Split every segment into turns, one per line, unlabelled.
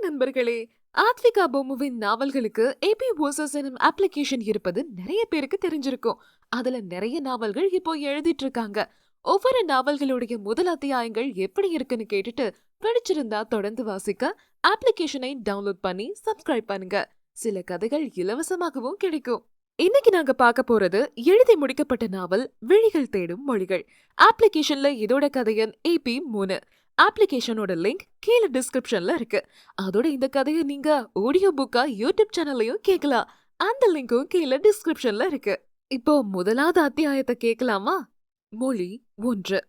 நண்பர்களே ஆத்விகா பொம்முவின் நாவல்களுக்கு ஏபி ஓசஸ் எனும் அப்ளிகேஷன் இருப்பது நிறைய பேருக்கு தெரிஞ்சிருக்கும். அதுல நிறைய நாவல்கள் இப்போ எழுதிட்டு இருக்காங்க ஒவ்வொரு நாவல்களுடைய முதல் அத்தியாயங்கள் எப்படி இருக்குன்னு கேட்டுட்டு பிடிச்சிருந்தா தொடர்ந்து வாசிக்க அப்ளிகேஷனை டவுன்லோட் பண்ணி சப்ஸ்கிரைப் பண்ணுங்க. சில கதைகள் இலவசமாகவும் கிடைக்கும். இன்னைக்கு நாங்க பார்க்க போறது எழுதி முடிக்கப்பட்ட நாவல் விழிகள் தேடும் மொழிகள். அப்ளிகேஷன்ல இதோட கதையன் ஏபி மூணு. அப்ளிகேஷனோட லிங்க் கீழே டிஸ்கிரிப்ஷன்ல இருக்கு. அதோட இந்த கதையை நீங்க ஆடியோ புக்கா யூடியூப் சேனல்லையும் கேட்கலாம். அந்த லிங்க்கும் கீழே டிஸ்கிரிப்ஷன்ல இருக்கு. இப்போ முதலாவது அத்தியாயத்தை கேட்கலாமா? மொழி ஒன்று.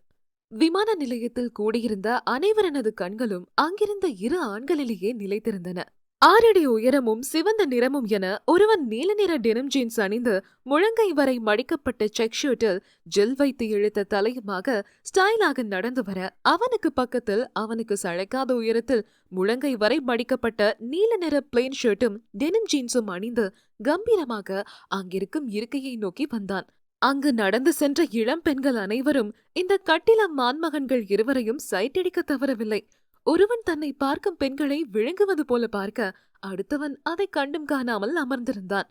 விமான நிலையத்தில் கூடியிருந்த அனைவரனது கண்களும் அங்கிருந்த இரு ஆண்களிலேயே நிலைத்திருந்தன. ஆறடி உயரமும் சிவந்த நிறமும் என ஒருவன் நீல நிற டெனிம் ஜீன்ஸ் அணிந்து முழங்கை வரை மடிக்கப்பட்ட செக் ஷர்ட்டில் ஜெல் வைத்து இழுத்த தலையுமாக ஸ்டைலாக நடந்து வர அவனுக்கு பக்கத்தில் அவனுக்கு சளைக்காத உயரத்தில் முழங்கை வரை மடிக்கப்பட்ட நீல நிற பிளேன் ஷர்ட்டும் டெனிம் ஜீன்ஸும் அணிந்து கம்பீரமாக அங்கிருக்கும் இருக்கையை நோக்கி வந்தான். அங்கு நடந்து சென்ற இளம் பெண்கள் அனைவரும் இந்த கட்டிலம் மான்மகன்கள் இருவரையும் சைட்டடிக்க தவறவில்லை. ஒருவன் தன்னை பார்க்கும் பெண்களை விழுங்குவது போல பார்க்க அடுத்தவன் அதை கண்டும் காணாமல் அமர்ந்திருந்தான்.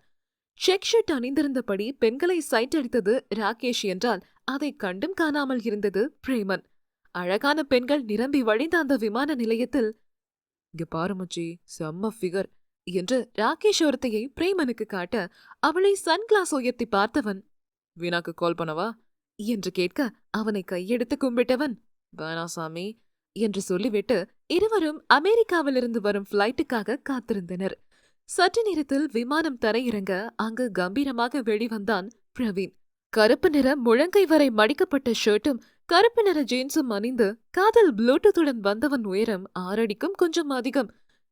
செக் ஷர்ட் அணிந்திருந்தபடி பெண்களை சைட் அடித்தது ராகேஷ் என்றால் அதை கண்டும் காணாமல் இருந்தது பிரேமன். அழகான பெண்கள் நிரம்பி வழிந்த அந்த விமான நிலையத்தில் இங்க பாருமச்சி செம்ம ஃபிகர் என்று ராகேஷ் ஒருத்தையை பிரேமனுக்கு காட்ட அவளை சன்கிளாஸ் உயர்த்தி பார்த்தவன் வீணாக்கு கால் பண்ணவா? என்று கேட்க அவனை கையெடுத்து கும்பிட்டவன் வேணா சாமி என்று சொல்லிவிட்டு இருவரும் அமெரிக்காவிலிருந்து வரும் ஃப்ளைட்டுக்காக காத்திருந்தனர். சற்று நேரத்தில் விமானம் தரையிறங்க அங்கு கம்பீரமாக வெளிவந்தான் பிரவீன். கருப்பு நிற முழங்கை வரை மடிக்கப்பட்ட ஷர்ட்டும் கருப்பு நிற ஜீன்ஸும் அணிந்து காதல் ப்ளூடூத்துடன் வந்தவன் உயரம் ஆறடிக்கும் கொஞ்சம் அதிகம்.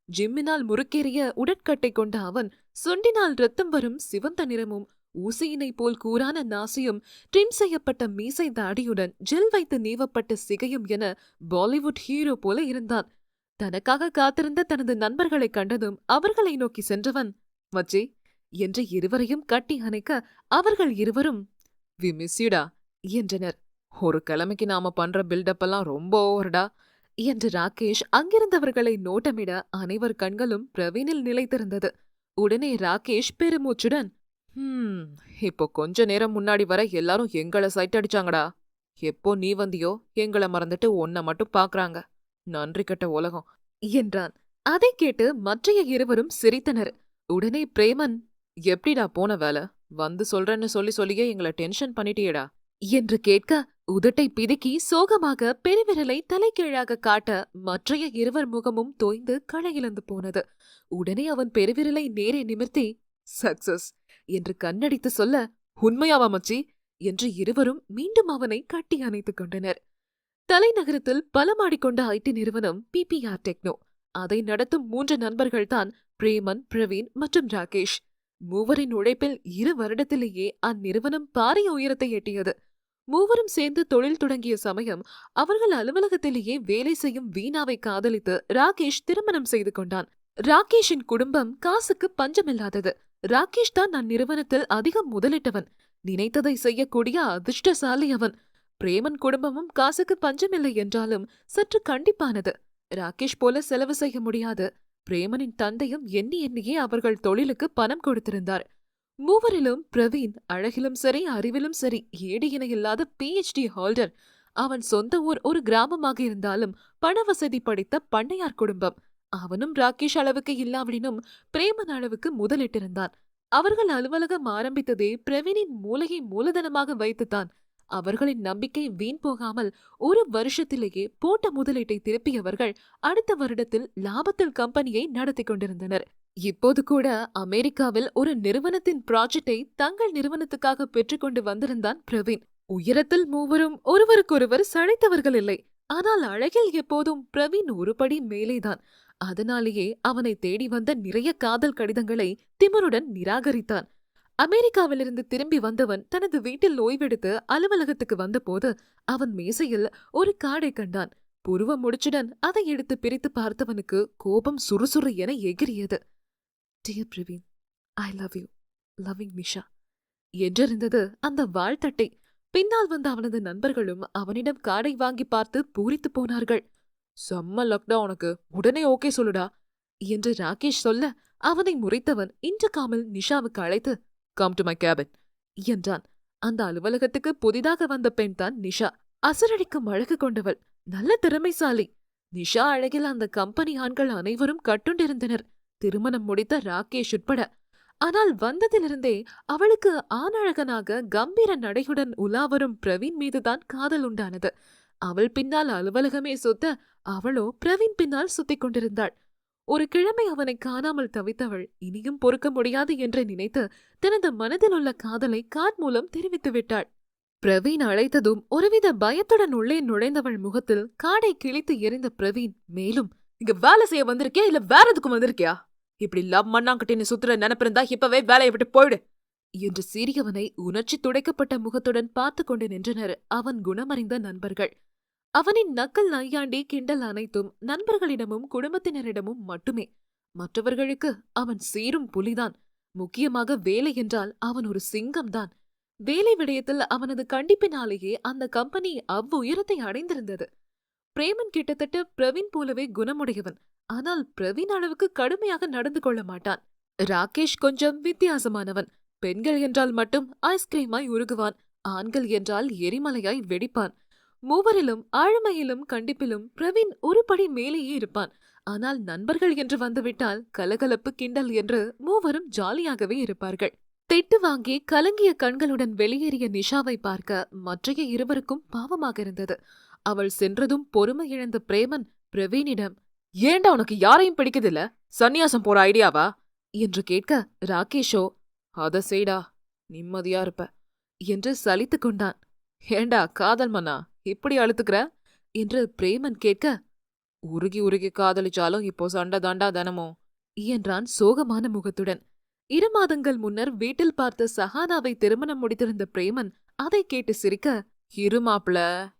ஜிம்மினால் முறுக்கேறிய உடற்கட்டை கொண்ட அவன் சுண்டினால் ரத்தம் வரும் சிவந்த நிறமும் ஊசியினை போல் கூரான நாசியும் ட்ரிம் செய்யப்பட்ட மீசை தாடியுடன் ஜெல் வைத்து நீவப்பட்ட சிகையும் என பாலிவுட் ஹீரோ போல இருந்தான். தனக்காக காத்திருந்த தனது நண்பர்களைக் கண்டதும் அவர்களை நோக்கி சென்றவன் மச்சி என்று இருவரையும் கட்டி அணைக்க அவர்கள் இருவரும் வி மிஸ்யூடா என்றனர். ஒரு கிழமைக்கு நாம பண்ற பில்டப் எல்லாம் ரொம்ப ஓவர்டா என்று ராகேஷ் அங்கிருந்தவர்களை நோட்டமிட அனைவர் கண்களும் பிரவீனில் நிலைத்திருந்தது. உடனே ராகேஷ் பெருமூச்சுடன் ஹம் இப்போ கொஞ்ச நேரம் முன்னாடி வர எல்லாரும் எங்கள சைட் அடிச்சாங்கடா. எப்போ நீ வந்தியோ எங்கள மறந்துட்டு உன்னை மட்டும் பாக்குறாங்க. நன்றி கெட்ட உலகம். என்றான். அதை கேட்டு மற்றைய இருவரும் சிரித்தனர். உடனே பிரேமன் எப்படிடா போன வேலை? வந்து சொல்றேன்னு சொல்லி சொல்லியே எங்களை டென்ஷன் பண்ணிட்டியேடா? என்று கேட்க உதட்டை பிதுக்கி சோகமாக பெருவிரலை தலைகீழாக காட்ட மற்றைய இருவர் முகமும் தோய்ந்து களையிழந்து போனது. உடனே அவன் பெருவிரலை நேரே நிமிர்த்தி சக்சஸ் என்று கண்ணடித்து சொல்ல உண்மையாவா மச்சி? என்று இருவரும் மீண்டும் அவனை கட்டி அணைத்துக் கொண்டனர். தலைநகரத்தில் பலமாடிக்கொண்ட ஐடி நிறுவனம் பிபிஆர் டெக்னோ அதை நடத்தும் மூன்று நண்பர்கள்தான் பிரேமன் பிரவீன் மற்றும் ராகேஷ். மூவரின் உழைப்பில் இரு வருடத்திலேயே அந்நிறுவனம் பாரிய உயரத்தை எட்டியது. மூவரும் சேர்ந்து தொழில் தொடங்கிய சமயம் அவர்கள் அலுவலகத்திலேயே வேலை செய்யும் வீணாவை காதலித்து ராகேஷ் திருமணம் செய்து கொண்டான். ராகேஷின் குடும்பம் காசுக்கு பஞ்சமில்லாதது. ராகேஷ் தான் அந்நிறுவனத்தில் அதிகம் முதலிட்டவன். நினைத்ததை செய்யக்கூடிய அதிர்ஷ்டசாலி அவன். பிரேமன் குடும்பமும் காசுக்கு பஞ்சமில்லை என்றாலும் சற்று கண்டிப்பானது. ராகேஷ் போல செலவு செய்ய முடியாது. பிரேமனின் தந்தையும் எண்ணி எண்ணியே அவர்கள் தொழிலுக்கு பணம் கொடுத்திருந்தார். மூவரிலும் பிரவீன் அழகிலும் சரி அறிவிலும் சரி ஏடு இணை இல்லாத பிஹெச்டி ஹோல்டர் அவன் சொந்த ஊர் ஒரு கிராமமாக இருந்தாலும் பண வசதி படைத்த பண்ணையார் குடும்பம். அவனும் ராகேஷ் அளவுக்கு இல்லாவிடினும் பிரேமன் அளவுக்கு முதலிட்டிருந்தான். அவர்கள் அலுவலகம் ஆரம்பித்ததே பிரவீனின் மூளையை மூலதனமாக வைத்துத்தான். அவர்களின் நம்பிக்கை வீண் போகாமல் ஒரு வருஷத்திலேயே போட்ட முதலீட்டை திருப்பியவர்கள் அடுத்த வருடத்தில் லாபத்தில் கம்பெனியை நடத்தி கொண்டிருந்தனர். இப்போது கூட அமெரிக்காவில் ஒரு நிறுவனத்தின் ப்ராஜெக்டை தங்கள் நிறுவனத்துக்காக பெற்றுக்கொண்டு வந்திருந்தான் பிரவீன். உயரத்தில் மூவரும் ஒருவருக்கொருவர் சளைத்தவர்கள் இல்லை. ஆனால் அழகில் எப்போதும் பிரவீன் ஒருபடி மேலேதான். அதனாலேயே அவனை தேடி வந்த நிறைய காதல் கடிதங்களை திமருடன் நிராகரித்தான். அமெரிக்காவிலிருந்து திரும்பி வந்தவன் தனது வீட்டில் ஓய்வெடுத்து அலுவலகத்துக்கு வந்தபோது அவன் மேசையில் ஒரு காடை கண்டான். புருவ முடிச்சுடன் அதை எடுத்து பிரித்து பார்த்தவனுக்கு கோபம் சுறுசுறு என எகிரியது dear Praveen I love you loving Misha என்றிருந்தது அந்த வாழ்த்தட்டை பின்னால் வந்த அவனது நண்பர்களும் அவனிடம் காடை வாங்கி பார்த்து பூரித்து போனார்கள். செம்ம லக்டா உனக்கு. உடனே ஓகே சொல்லுடா. என்று ராகேஷ் சொல்ல அவனை முறைத்தவன் இன்று காமல் நிஷாவுக்கு அழைத்து கம் டு மை கேபின் என்றான். அந்த அலுவலகத்துக்கு புதிதாக வந்த பெண் தான் நிஷா. அசரடிக்கும் அழகு கொண்டவள். நல்ல திறமைசாலி. நிஷா அழகில் அந்த கம்பெனி ஆண்கள் அனைவரும் கட்டுண்டிருந்தனர். திருமணம் முடித்த ராகேஷ் உட்பட. ஆனால் வந்ததிலிருந்தே அவளுக்கு ஆணழகனாக கம்பீர நடையுடன் உலாவரும் பிரவீன் மீதுதான் காதல் உண்டானது. அவள் பின்னால் அலுவலகமே சுத்த அவளோ பிரவீன் பின்னால் சுத்திக் கொண்டிருந்தாள். ஒரு கிழமை அவனை காணாமல் தவித்தவள் இனியும் பொறுக்க முடியாது என்று நினைத்து தனது மனதில் உள்ள காதலை கார் மூலம் தெரிவித்து விட்டாள். பிரவீன் அழைத்ததும் ஒருவித பயத்துடன் உள்ளே நுழைந்தவள் முகத்தில் காடை கிழித்து எறிந்த பிரவீன் மேலும் இங்க வேலை செய்ய வந்திருக்கியா? இல்ல வேற எதுக்கும் வந்திருக்கியா? இப்படி லவ் மண்ணாங்கட்டின்னு சுத்துற நினைப்பிருந்தா இப்பவே வேலையை விட்டு போயிடு. என்று சிறியவனை உணர்ச்சி துடைக்கப்பட்ட முகத்துடன் பார்த்து கொண்டு நின்றனர் அவன் குணமறிந்த நண்பர்கள். அவனின் நக்கல் நையாண்டி கிண்டல் அனைத்தும் நண்பர்களிடமும் குடும்பத்தினரிடமும் மட்டுமே. மற்றவர்களுக்கு அவன் சீரும் புலிதான். முக்கியமாக வேலை என்றால் அவன் ஒரு சிங்கம்தான். வேலை விடயத்தில் அவனது கண்டிப்பினாலேயே அந்த கம்பெனி அவ்வுயரத்தை அடைந்திருந்தது. பிரேமன் கிட்டத்தட்ட பிரவீன் போலவே குணமுடையவன். ஆனால் பிரவீன் அளவுக்கு கடுமையாக நடந்து கொள்ள மாட்டான். ராகேஷ் கொஞ்சம் வித்தியாசமானவன். பெண்கள் என்றால் மட்டும் ஐஸ்கிரீமாய் உருகுவான். ஆண்கள் என்றால் எரிமலையாய் வெடிப்பான். மூவரிலும் ஆழ்மையிலும் கண்டிப்பிலும் பிரவீன் ஒரு படி மேலேயே இருப்பான். ஆனால் நண்பர்கள் என்று வந்துவிட்டால் கலகலப்பு கிண்டல் என்று மூவரும் ஜாலியாகவே இருப்பார்கள். திட்டு வாங்கி கலங்கிய கண்களுடன் வெளியேறிய நிஷாவை பார்க்க மற்றைய இருவருக்கும் பாவமாக இருந்தது. அவள் சென்றதும் பொறுமை இழந்த பிரேமன் பிரவீனிடம் ஏண்டா உனக்கு யாரையும் பிடிக்குதில்ல சந்நியாசம் போற ஐடியாவா? என்று கேட்க ராகேஷோ அத செய்டா நிம்மதியா இருப்ப என்று சலித்துக் கொண்டான். ஏண்டா காதல் மன்னா? இப்படி அழுத்துக்கிற? என்று பிரேமன் கேட்க உருகி உருகி காதலிச்சாலும் இப்போ சண்டை தாண்டா தனமோ? என்றான் சோகமான முகத்துடன். இரு மாதங்கள் முன்னர் வீட்டில் பார்த்த சஹானாவை திருமணம் முடித்திருந்த பிரேமன் அதை கேட்டு சிரிக்க இரு மாப்பிள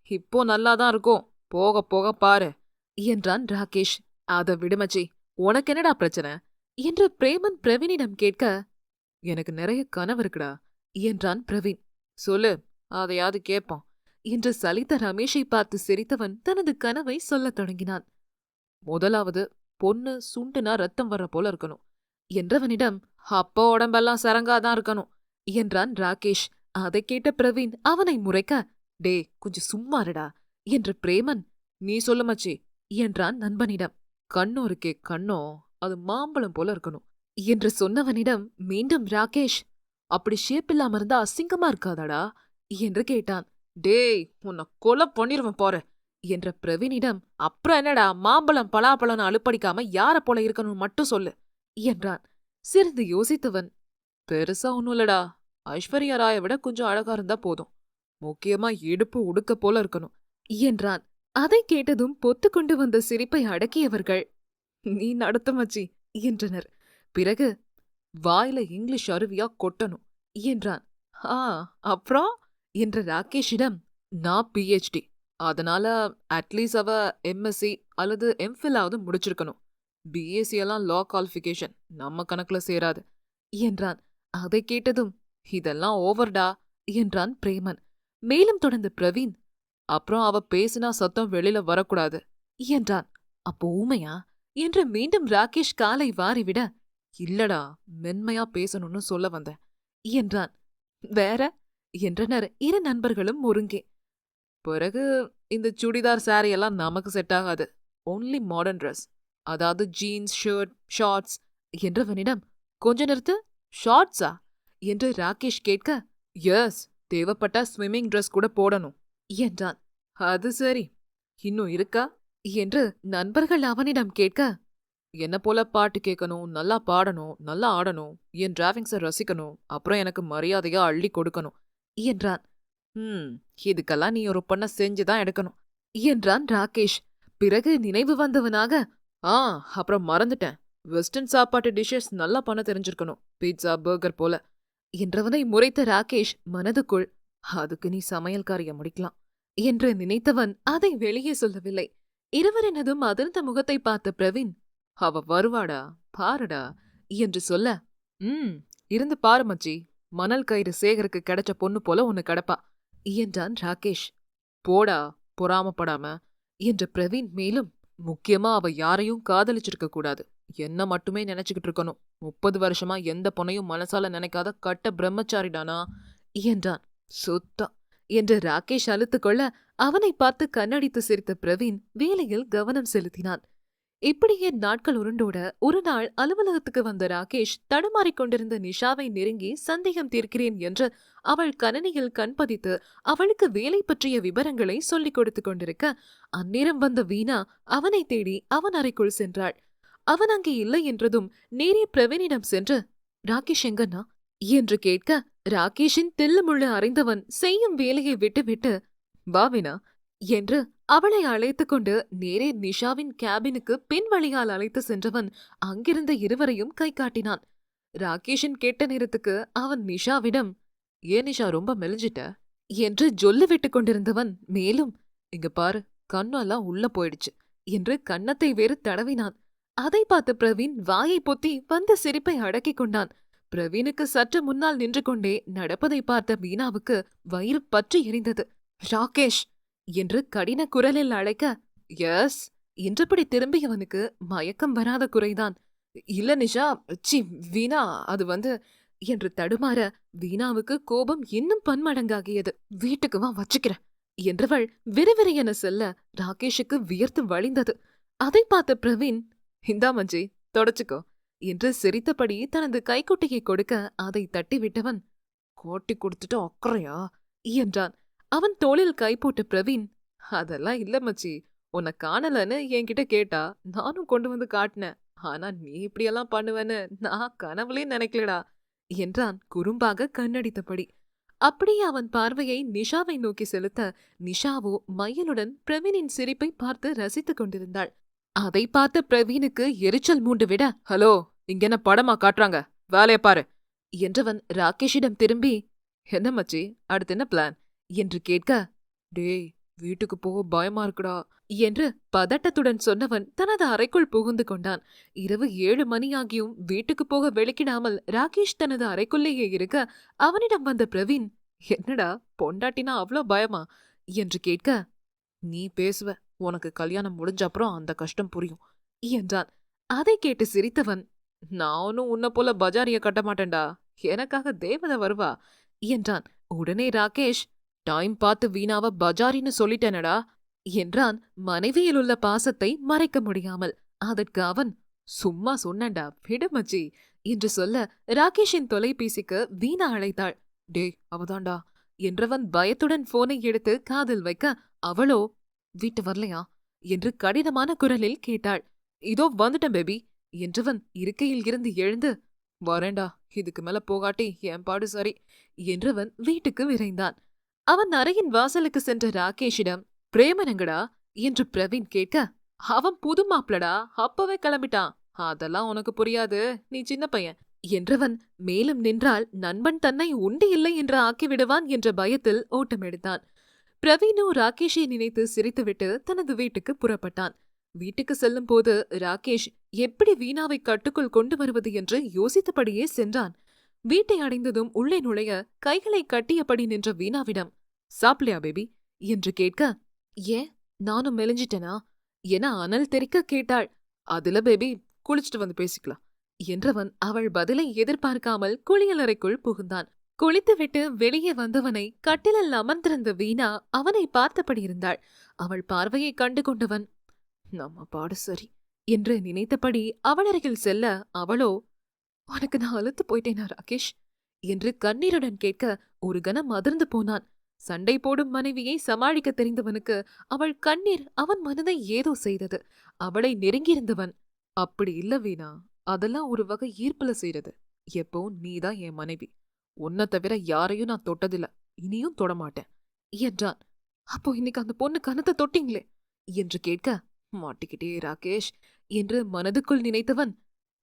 இப்போ நல்லாதான் இருக்கும். போக போக பாரு என்றான் ராகேஷ். அத விடுமச்சி உனக்கு என்னடா பிரச்சனை? என்று பிரேமன் பிரவீனிடம் கேட்க எனக்கு நிறைய கனவு இருக்குடா என்றான் பிரவீன். சொல்லு அதையாவது கேட்போம். என்று சலித்த ரமேஷை பார்த்து சிரித்தவன் தனது கனவை சொல்லத் தொடங்கினான். முதலாவது பொண்ணு சுண்டுனா ரத்தம் வர்ற போல இருக்கணும். என்றவனிடம் அப்போ உடம்பெல்லாம் சரங்காதான் இருக்கணும் என்றான் ராகேஷ். அதை கேட்ட பிரவீன் அவனை முறைக்க டே கொஞ்சம் சும்மாருடா என்று பிரேமன் நீ சொல்லு மச்சி என்றான் நண்பனிடம். கண்ணோ இருக்கே கண்ணோ அது மாம்பழம் போல இருக்கணும் என்று சொன்னவனிடம் மீண்டும் ராகேஷ் அப்படி ஷேப் இல்லாம இருந்தா அசிங்கமா இருக்காதாடா என்று கேட்டான். டேய் உன்னை கொலை பண்ணிருவேன் போற என்ற பிரவீனிடம் அப்புறம் என்னடா மாம்பழம் பலாப்பழம்னு அழுப்படிக்காம யார போல இருக்கணும் மட்டும் சொல்லு என்றான். சிறிது யோசித்தவன் பெருசா ஒன்னும் இல்லடா ஐஸ்வர்யா ராயை விட கொஞ்சம் அழகா இருந்தா போதும் முக்கியமா இடுப்பு உடுக்க போல இருக்கணும் என்றான். அதை கேட்டதும் பொத்து கொண்டு வந்த சிரிப்பை அடக்கியவர்கள் நீ நடத்த மச்சி என்றனர். பிறகு வாயில இங்கிலீஷ் அருவியா கொட்டணும் என்றான். ஆ அப்புறம்? என்ற ராகேஷிடம் நான் பிஹெச்டி அதனால அட்லீஸ்ட் அவ எம்எஸ்சி அல்லது எம்ஃபில்லாவது முடிச்சிருக்கணும். பிஎஸ்சி எல்லாம் லா குவாலிஃபிகேஷன் நம்ம கணக்குல சேராது. என்றான். அதை கேட்டதும் இதெல்லாம் ஓவர்டா என்றான் பிரேமன். மேலும் தொடர்ந்து பிரவீன் அப்புறம் அவ பேசினா சத்தம் வெளியில வரக்கூடாது. என்றான். அப்போ ஊமையா? என்று மீண்டும் ராகேஷ் காலை வாரிவிட இல்லடா மென்மையா பேசணும்னு சொல்ல வந்தேன். என்றான். வேற? என்றனர் இரு நண்பர்களும் ஒருங்கே பிறகு இந்த சுடிதார் சாரி எல்லாம் நமக்கு செட் ஆகாது. ஒன்லி மாடர்ன் ட்ரெஸ் அதாவது ஜீன்ஸ் ஷர்ட் ஷார்ட்ஸ் என்றவனிடம் கொஞ்ச நிறுத்து ஷார்ட்ஸா என்று ராகேஷ் கேட்க எஸ் தேவைப்பட்டா ஸ்விம்மிங் ட்ரெஸ் கூட போடணும் என்றான். அது சரி. இன்னும் இருக்கா? என்று நண்பர்கள் அவனிடம் கேட்க என்ன போல பாட்டு கேட்கணும் நல்லா பாடணும் நல்லா ஆடணும் என் டிராவிங்ஸை ரசிக்கணும் அப்புறம் எனக்கு மரியாதையா அள்ளி கொடுக்கணும் என்றான். ம் இதுக்கெல்லாம் நீ ஒரு பொண்ண செஞ்சுதான் எடுக்கணும் என்றான் ராகேஷ். பிறகு நினைவு வந்தவனாக ஆ அப்புறம் மறந்துட்டேன். வெஸ்டர்ன் சாப்பாட்டு டிஷ்ஷஸ் நல்லா பண்ண தெரிஞ்சிருக்கணும் பீட்சா பர்கர் போல என்றவனை முறைத்த ராகேஷ் மனதுக்குள் அதுக்கு நீ சமையல்காரிய முடிக்கலாம் என்று நினைத்தவன் அதை வெளியே சொல்லவில்லை. இருவரினதும் அதிர்ந்த முகத்தை பார்த்த பிரவீன் அவ வருவாடா பாருடா என்று சொல்ல ம் இருந்து பாரு மச்சி. மணல் கயிறு சேகருக்கு கிடைச்ச பொண்ணு போல உன்னை கிடப்பா. என்றான் ராகேஷ். போடா பொறாமப்படாம. என்ற பிரவீன் மேலும் முக்கியமா அவ யாரையும் காதலிச்சிருக்க கூடாது. என்ன மட்டுமே நினைச்சுக்கிட்டு இருக்கணும். முப்பது வருஷமா எந்த பொண்ணையும் மனசால நினைக்காத கட்ட பிரம்மச்சாரிடானா? என்றான். சுத்தம் என்று ராகேஷ் அழுத்துக்கொள்ள அவனை பார்த்து கண்ணடித்து சிரித்த பிரவீன் வேலையில் கவனம் செலுத்தினான். இப்படியே நாட்கள் உருண்டோட ஒரு நாள் அலுவலகத்துக்கு வந்த ராகேஷ் தடுமாறிக் கொண்டிருந்த நிஷாவை நெருங்கி சந்தேகம் தீர்க்கிறேன் என்று அவள் கணனியில் கண்பதித்து அவளுக்கு வேலை பற்றிய விவரங்களை சொல்லிக் கொடுத்து கொண்டிருக்க அந்நேரம் வந்த வீணா அவனை தேடி அவன் அறைக்குள் சென்றாள். அவன் அங்கே இல்லை என்றதும் நேரே பிரவீனிடம் சென்று ராகேஷ் எங்கண்ணா? என்று கேட்க ராகேஷின் தில்லுமுள்ளு அறிந்தவன் செய்யும் வேலையை விட்டுவிட்டு வாவினா என்று அவளை அழைத்துக் கொண்டு நேரே நிஷாவின் கேபினுக்கு பின் வழியால் அழைத்து சென்றவன் அங்கிருந்த இருவரையும் கை காட்டினான். ராகேஷின் கேட்ட நேரத்துக்கு அவன் நிஷாவிடம் ஏன் நிஷா ரொம்ப மெலிஞ்சிட்ட? என்று ஜொல்லு விட்டுக் கொண்டிருந்தவன் மேலும் இங்க பாரு கண்ணெல்லாம் உள்ள போயிடுச்சு என்று கன்னத்தை வேறு தடவினான். அதை பார்த்த பிரவீன் வாயை பொத்தி வந்த சிரிப்பை அடக்கிக் கொண்டான். பிரவீனுக்கு சற்று முன்னால் நின்று கொண்டே நடப்பதை பார்த்த வீணாவுக்கு வயிறு பற்றி எரிந்தது. ராகேஷ் என்று கடின குரலில் அழைக்க எஸ் என்றபடி திரும்பியவனுக்கு மயக்கம் வராத குறைதான். இல்ல நிஷா சி வீணா அது வந்து என்று தடுமாற வீணாவுக்கு கோபம் இன்னும் பன்மடங்காகியது. வீட்டுக்கு வா வச்சுக்கிறேன் என்றவள் விறுவிறு செல்ல ராகேஷுக்கு வியர்த்து வழிந்தது. அதை பார்த்த பிரவீன் இந்தா மஞ்சி தொடச்சுக்கோ என்று சிரித்தபடி தனது கைக்குட்டையை கொடுக்க அதை தட்டிவிட்டவன் கோட்டி கொடுத்துட்டு அக்கறையா? என்றான். அவன் தோளில் கை போட்ட பிரவீன் அதெல்லாம் இல்ல மச்சி உன்னை காணலன்னு என்கிட்ட கேட்டா நானும் கொண்டு வந்து காட்டினேன். ஆனா நீ இப்படியெல்லாம் பண்ணுவேன்னு நான் கனவுலே நினைக்கலடா என்றான் குறும்பாக கண்ணடித்தபடி. அப்படியே அவன் பார்வையை நிஷாவை நோக்கி செலுத்த நிஷாவோ மயலுடன் பிரவீனின் சிரிப்பை பார்த்து ரசித்துக் கொண்டிருந்தாள். அதை பார்த்த பிரவீனுக்கு எரிச்சல் மூண்டு விட ஹலோ இங்க என்ன படமா காட்டுறாங்க? வேலையை பாரு என்றவன் ராகேஷிடம் திரும்பி என்ன மச்சி அடுத்து என்ன பிளான்? என்று கேட்க டேய் வீட்டுக்கு போக பயமா இருக்குடா என்று பதட்டத்துடன் சொன்னவன் தனது அறைக்குள் புகுந்து கொண்டான். இரவு ஏழு மணியாகியும் வீட்டுக்கு போக வெளிக்கிடாமல் ராகேஷ் தனது அறைக்குள்ளேயே இருக்க அவனிடம் வந்த பிரவீன் என்னடா பொண்டாட்டினா அவ்ளோ பயமா? என்று கேட்க நீ பேசுவ உனக்கு கல்யாணம் முடிஞ்ச அப்புறம் அந்த கஷ்டம் புரியும் என்றான். அதை கேட்டு சிரித்தவன் நானும் உன்னை போல பஜாரிய கட்ட மாட்டேன்டா எனக்காக தேவதை வருவா என்றான். உடனே ராகேஷ் டைம் பார்த்து வீணாவ பஜாரின்னு சொல்லிட்டேனடா. என்றான் மனைவியில் உள்ள பாசத்தை மறைக்க முடியாமல். அதற்கு அவன் சும்மா சொன்னேன்டா விடுமச்சி என்று சொல்ல ராகேஷின் தொலைபேசிக்கு வீணா அழைத்தாள். டே அவதாண்டா என்றவன் பயத்துடன் போனை எடுத்து காதில் வைக்க அவளோ வீட்டு வரலையா? என்று கடினமான குரலில் கேட்டாள். இதோ வந்துட்டேன் பேபி என்றவன் இருக்கையில் இருந்து எழுந்து வரேண்டா இதுக்கு மேல போகாட்டி என் பாடு சரி என்றவன் வீட்டுக்கு விரைந்தான். அவன் அறையின் வாசலுக்கு சென்ற ராகேஷிடம் பிரேமனங்கடா? என்று பிரவீன் கேட்க அவன் புது மாப்பிளடா அப்பவே கிளம்பிட்டான். அதெல்லாம் உனக்கு புரியாது. நீ சின்ன பையன். என்றவன் மேலும் நின்றால் நண்பன் தன்னை உண்டு இல்லை என்று ஆக்கிவிடுவான் என்ற பயத்தில் ஓட்டம் எடுத்தான் பிரவீனோ ராகேஷை நினைத்து சிரித்துவிட்டு தனது வீட்டுக்கு புறப்பட்டான். வீட்டுக்கு செல்லும் போது ராகேஷ் எப்படி வீணாவை கட்டுக்குள் கொண்டு வருவது? என்று யோசித்தபடியே சென்றான். வீட்டை அடைந்ததும் உள்ளே நுழைய கைகளை கட்டியபடி நின்ற வீணாவிடம் சாப்பிடலையா பேபி? என்று கேட்க ஏன்? நானும் மெலிஞ்சிட்டேனா? என அனல் தெரிக்க கேட்டாள். அதுல பேபி குளிச்சுட்டு வந்து பேசிக்கலாம். என்றவன் அவள் பதிலை எதிர்பார்க்காமல் குளியலறைக்குள் புகுந்தான். குளித்துவிட்டு வெளியே வந்தவனை கட்டிலில் அமர்ந்திருந்த வீணா அவனை பார்த்தபடி இருந்தாள். அவள் பார்வையை கண்டு கொண்டவன் நம்ம பாடு சரி என்று நினைத்தபடி அவளருகில் செல்ல அவளோ உனக்கு நான் அழுத்து போயிட்டேனா ராகேஷ்? என்று கண்ணீருடன் கேட்க ஒரு கணம் அதிர்ந்து போனான். சண்டை போடும் மனைவியை சமாளிக்க தெரிந்தவனுக்கு அவள் கண்ணீர் அவன் மனதை ஏதோ செய்தது. அவளை நெருங்கியிருந்தவன். அப்படி இல்ல வீணா அதெல்லாம் ஒரு வகை ஈர்ப்புல செய்யறது எப்போ நீதான் என் மனைவி. உன்னை தவிர யாரையும் நான் தொட்டதில்ல. இனியும் தொடமாட்டேன். என்றான். அப்போ இன்னைக்கு அந்த பொண்ணு கனத்தை தொட்டிங்களே என்று கேட்க மாட்டிக்கிட்டே ராகேஷ் என்று மனதுக்குள் நினைத்தவன்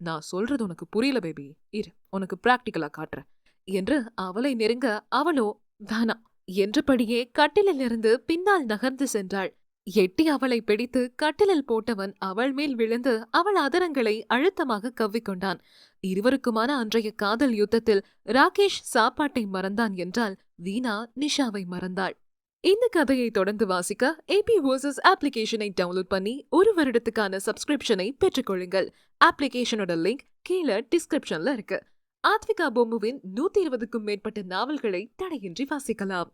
நான் சொல்றது உனக்கு புரியல பேபி இரு உனக்கு பிராக்டிக்கலா காட்டுறேன் என்று அவளை நெருங்க அவளோ வேணாம் என்றபடியே கட்டிலிலிருந்து பின்னால் நகர்ந்து சென்றாள். எட்டி அவளை பிடித்து கட்டிலில் போட்டவன் அவள் மேல் விழுந்து அவள் அதரங்களை அழுத்தமாக கவ்விக்கொண்டான். இருவருக்குமான அன்றைய காதல் யுத்தத்தில் ராகேஷ் சாப்பாட்டை மறந்தான் என்றால் வீணா நிஷாவை மறந்தாள். இந்த கதையை தொடர்ந்து வாசிக்க ஏபி வர்சஸ் அப்ளிகேஷனை டவுன்லோட் பண்ணி ஒரு வருடத்துக்கான சப்ஸ்கிரிப்ஷனை பெற்றுக்கொள்ளுங்கள். அப்ளிகேஷனோட லிங்க் கீழே டிஸ்கிரிப்ஷன்ல இருக்கு. ஆத்விகா பொம்முவின் நூத்தி இருபதுக்கும் மேற்பட்ட நாவல்களை தடையின்றி வாசிக்கலாம்.